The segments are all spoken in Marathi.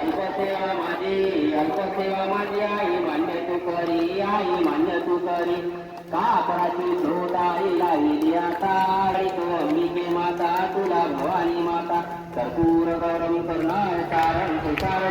अल्पसेवा माझी अल्पसेवा माझी आई मान्य तू करी आई मान्य तू करी. का अपराधी शोध आई लाविली आता आई अंबिके माता तुला भवानी माता. कर्पूर गौरम करणार कारण तुषार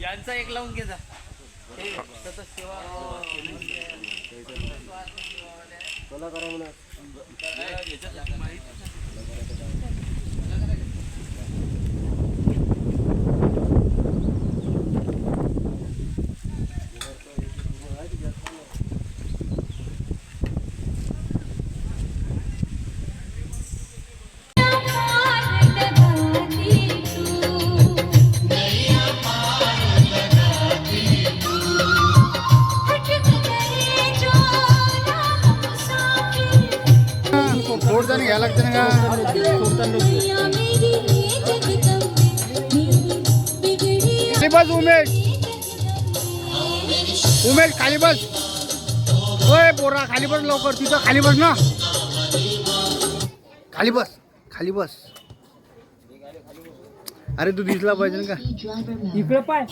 यांचा एक लावून घे जा. सतत सेवा. घ्यायला लागतं ना बस उमेश. उमेश खाली बस. होय पोरा खाली बस लवकर. तिथं खाली बस ना. खाली बस खाली बस. अरे तू दिसला पाहिजे का? इकडे पाय.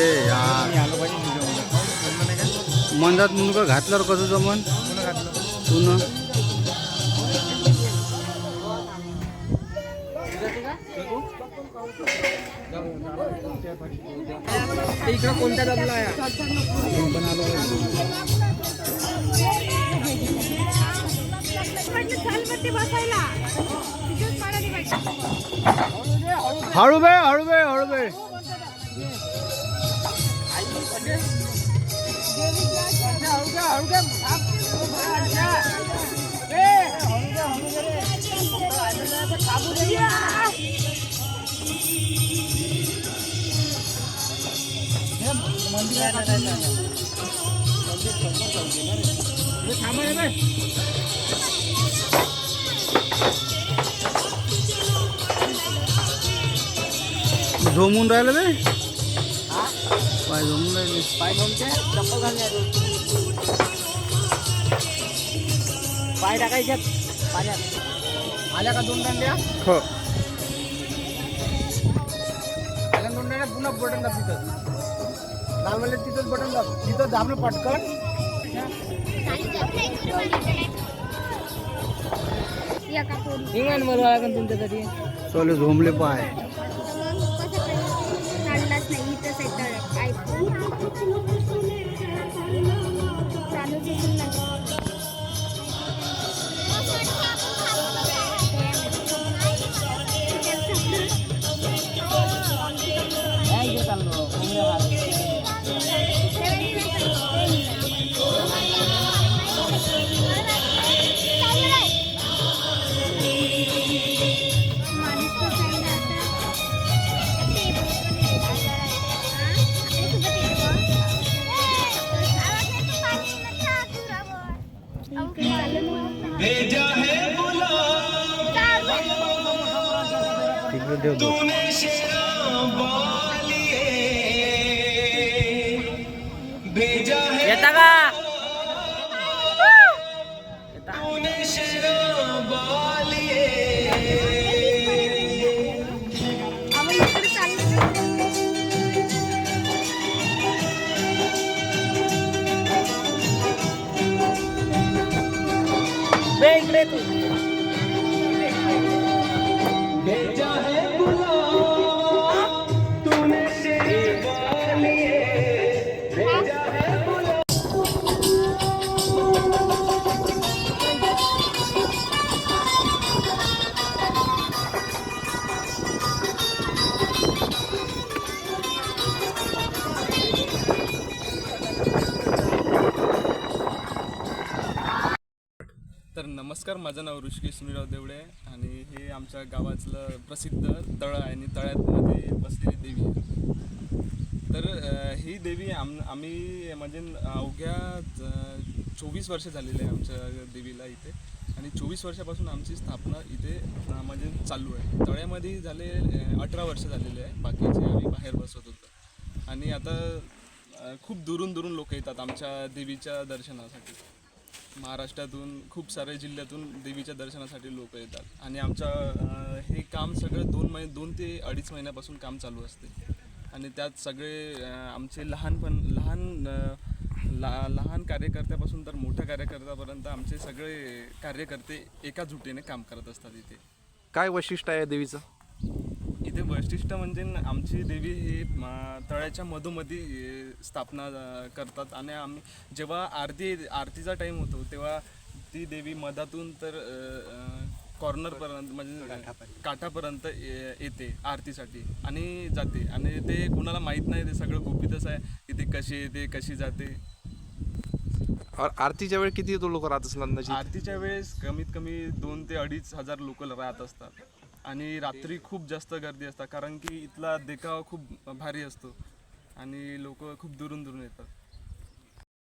अरे यार. मंदात मुलगा घातल्यावर कसं जमन? तू ना इकडे आहे? बसायला हळू बे हळू बे हळू बे. झोमून राहिलं बे पाय झोमून राहिले पाय घालते चप्पल घालणे पाय टाकायच्यात पाण्यात आल्या का दोन दांड्या? हो. आल्या दोन दांड्या पुन्हा बटन दाब तिथं. म्हणलं तिथंच बटन दाब. तिथं दाबलं पटकन. निघान मला लागेल तुमच्यासाठी. चले झोमले पाय. चाललाच नाही इथंच आहे इकडे चाललं ना. तिकडे देव बे नमस्कार माझं नाव ऋषिकेश सुनीराव देवडे आहे आणि हे आमच्या गावातलं प्रसिद्ध तळं आहे आणि तळ्यामध्ये बसलेली देवी आहे. तर ही देवी आम आम्ही म्हणजे अवघ्या चोवीस वर्ष झालेली आहे आमच्या देवीला इथे आणि चोवीस वर्षापासून आमची स्थापना इथे म्हणजे चालू आहे. तळ्यामध्ये झाले अठरा वर्ष झालेले आहे. बाकीचे आम्ही बाहेर बसत होतो. आणि आता खूप दुरून दुरून लोक येतात आमच्या देवीच्या दर्शनासाठी. महाराष्ट्रातून खूप साऱ्या जिल्ह्यातून देवीच्या दर्शनासाठी लोक येतात. आणि आमच्या हे काम सगळं दोन महिने दोन ते अडीच महिन्यापासून काम चालू असते. आणि त्यात सगळे आमचे लहानपण लहान ला लहान कार्यकर्त्यापासून तर मोठ्या कार्यकर्त्यापर्यंत आमचे सगळे कार्यकर्ते एका जुटीने काम करत असतात इथे. काय वैशिष्ट्य आहे देवीचं? इथे वैशिष्ट्य म्हणजे आमची देवी ही तळ्याच्या मधोमधी स्थापना करतात. आणि आम्ही जेव्हा आरती आरतीचा टाईम होतो तेव्हा ती देवी मधातून तर कॉर्नरपर्यंत म्हणजे काठापर्यंत. येते आरतीसाठी आणि जाते. आणि ते कुणाला माहीत नाही ते सगळं गुपितच आहे. की ते कशी येते कशी जाते. और आरतीच्या वेळी किती लोक राहत अंदाजे आरतीच्या वेळेस कमीत कमी दोन ते अडीच हजार लोक राहत असतात. आणि रात्री खूप जास्त गर्दी असतात कारण की इथला देखावा खूप भारी असतो आणि लोक खूप दुरून दुरून येतात.